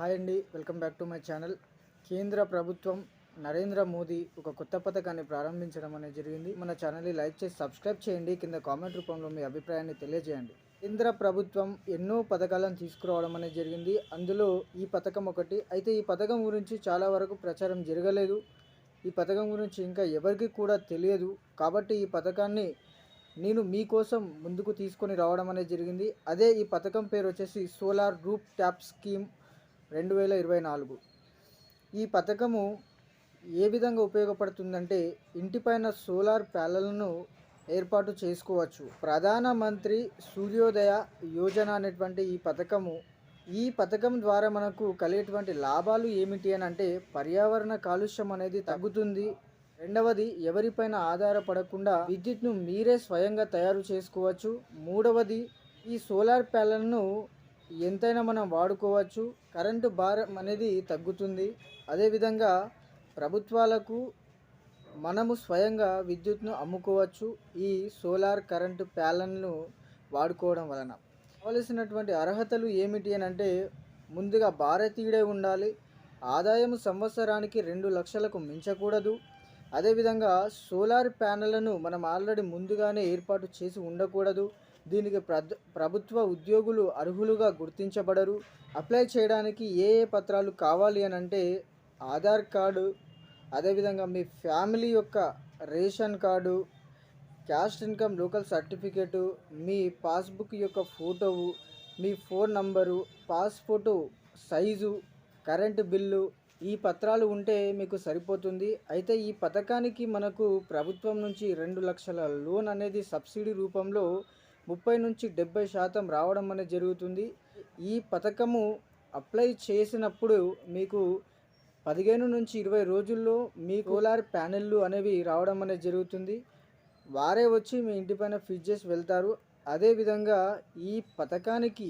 Hi అండి welcome back to my channel. కేంద్ర ప్రభుత్వం నరేంద్ర మోదీ ఒక కొత్త పథకాన్ని ప్రారంభించడం అనేది జరిగింది. మన ఛానల్ని లైక్ చేసి సబ్స్క్రైబ్ చేయండి. కింద కామెంట్ రూపంలో మీ అభిప్రాయాన్ని తెలియజేయండి. కేంద్ర ప్రభుత్వం ఎన్నో పథకాలను తీసుకురావడం అనేది జరిగింది. అందులో ఈ పథకం ఒకటి. అయితే ఈ పథకం గురించి చాలా వరకు ప్రచారం జరగలేదు. ఈ పథకం గురించి ఇంకా ఎవరికి కూడా తెలియదు. కాబట్టి ఈ పథకాన్ని నేను మీకోసం ముందుకు తీసుకొని రావడం అనేది జరిగింది. అదే ఈ పథకం పేరు వచ్చేసి సోలార్ రూప్ ట్యాప్ స్కీమ్ రెండు వేల ఇరవై నాలుగు. ఈ పథకము ఏ విధంగా ఉపయోగపడుతుందంటే ఇంటిపైన సోలార్ ప్యానెల్ను ఏర్పాటు చేసుకోవచ్చు. ప్రధానమంత్రి సూర్యోదయ యోజన అనేటువంటి ఈ పథకము ఈ పథకం ద్వారా మనకు కలిగేటువంటి లాభాలు ఏమిటి అని అంటే పర్యావరణ కాలుష్యం అనేది తగ్గుతుంది. రెండవది ఎవరిపైన ఆధారపడకుండా విద్యుత్ను మీరే స్వయంగా తయారు చేసుకోవచ్చు. మూడవది ఈ సోలార్ ప్యానెల్ను ఎంతైనా మనం వాడుకోవచ్చు. కరెంటు భారం అనేది తగ్గుతుంది. అదేవిధంగా ప్రభుత్వాలకు మనము స్వయంగా విద్యుత్ను అమ్ముకోవచ్చు. ఈ సోలార్ కరెంటు ప్యానెల్ను వాడుకోవడం వలన కావలసినటువంటి అర్హతలు ఏమిటి అని అంటే ముందుగా భారతీయుడే ఉండాలి. ఆదాయం సంవత్సరానికి రెండు లక్షలకు మించకూడదు. అదేవిధంగా సోలార్ ప్యానెళ్ళను మనం ఆల్రెడీ ముందుగానే ఏర్పాటు చేసి ఉండకూడదు. దీనికి ప్రభుత్వ ఉద్యోగులు అర్హులుగా గుర్తించబడరు. అప్లై చేయడానికి ఏ ఏ పత్రాలు కావాలి అని అంటే ఆధార్ కార్డు అదేవిధంగా మీ ఫ్యామిలీ యొక్క ration card caste income local certificate మీ పాస్బుక్ యొక్క ఫోటోవు మీ phone number passport size current bill ఈ పత్రాలు ఉంటే మీకు సరిపోతుంది. అయితే ఈ పథకానికి మనకు ప్రభుత్వం నుంచి రెండు లక్షల లోన్ అనేది సబ్సిడీ రూపంలో ముప్పై నుంచి డెబ్బై శాతం రావడం అనేది జరుగుతుంది. ఈ పథకము అప్లై చేసినప్పుడు మీకు పదిహేను నుంచి ఇరవై రోజుల్లో మీ సోలార్ ప్యానెళ్ళు అనేవి రావడం అనేది జరుగుతుంది. వారే వచ్చి మీ ఇంటిపైన ఫిట్ చేసి వెళ్తారు. అదేవిధంగా ఈ పథకానికి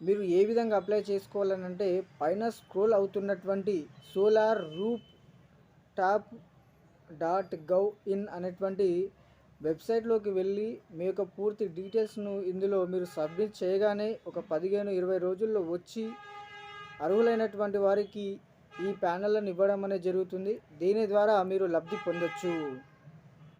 మీరు ఏ విధంగా అప్లై చేసుకోవాలనంటే పైన స్క్రోల్ అవుతున్నటువంటి solar rooftop dot gov in అనేటువంటి వెబ్సైట్లోకి వెళ్ళి మీ యొక్క పూర్తి డీటెయిల్స్ను ఇందులో మీరు సబ్మిట్ చేయగానే ఒక పదిహేను ఇరవై రోజుల్లో వచ్చి అర్హులైనటువంటి వారికి ఈ ప్యానళ్ళను ఇవ్వడం అనేది జరుగుతుంది. దీని ద్వారా మీరు లబ్ధి పొందొచ్చు.